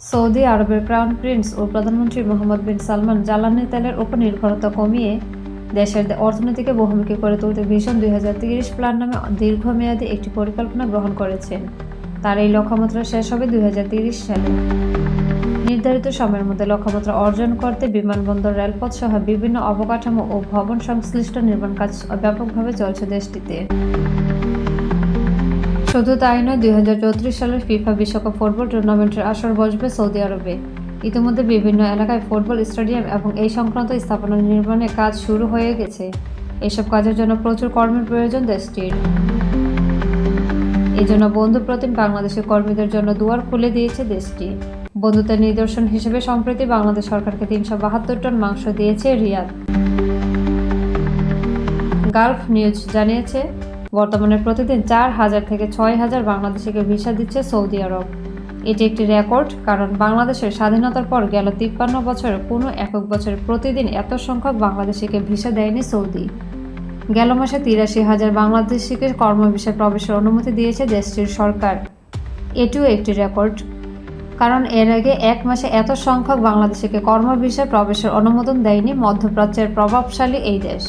Saudi আরবের crown Prince ও প্রধানমন্ত্রী মোহাম্মদ বিন সালমান জ্বালানি তেলের উপর নির্ভরতা কমিয়ে দেশের অর্থনীতিকে বহুমুখী করে তুলতে ভীষণ দুই প্ল্যান নামে দীর্ঘমেয়াদী একটি পরিকল্পনা গ্রহণ করেছেন। তার এই লক্ষ্যমাত্রা শেষ হবে দুই সালে। নির্ধারিত সময়ের মধ্যে লক্ষ্যমাত্রা অর্জন করতে বিমানবন্দর রেলপথ সহ বিভিন্ন অবকাঠামো ও ভবন সংশ্লিষ্ট নির্মাণ কাজ ব্যাপকভাবে চলছে দেশটিতে। শুধু তাই নয়, দুই সালের ফিফা বিশ্বকাপ ফুটবল টুর্নামেন্টের আসর বসবে সৌদি আরবে। ইতিমধ্যে বিভিন্ন এলাকায় ফুটবল স্টেডিয়াম এবং এই সংক্রান্ত স্থাপনা নির্মাণের কাজ শুরু হয়ে গেছে। এসব কাজের জন্য প্রচুর কর্মীর প্রয়োজন দেশটির। এই জন্য বন্ধু প্রতিম বাংলাদেশের কর্মীদের জন্য দুয়ার খুলে দিয়েছে দেশটি। বন্ধুত্বের নিদর্শন হিসেবে সম্প্রতি বাংলাদেশ সরকারকে তিনশো বাহাত্তর টন মাংস দিয়েছে রিয়াদ। গালফ নিউজ জানিয়েছে বর্তমানে প্রতিদিন চার হাজার থেকে ছয় হাজার বাংলাদেশিকে ভিসা দিচ্ছে সৌদি আরব। এটি একটি রেকর্ড, কারণ বাংলাদেশের স্বাধীনতার পর গেল তিপ্পান্ন বছরে, কোনো একক বছরে প্রতিদিন এত সংখ্যক বাংলাদেশিকে ভিসা দেয়নি সৌদি। গেল মাসে তিরাশি হাজার বাংলাদেশিকে কর্মভিসায় প্রবেশের অনুমতি দিয়েছে দেশটির সরকার। এটিও একটি রেকর্ড, কারণ এর আগে এক মাসে এত সংখ্যক বাংলাদেশিকে কর্মভিসায় প্রবেশের অনুমোদন দেয়নি মধ্যপ্রাচ্যের প্রভাবশালী এই দেশ।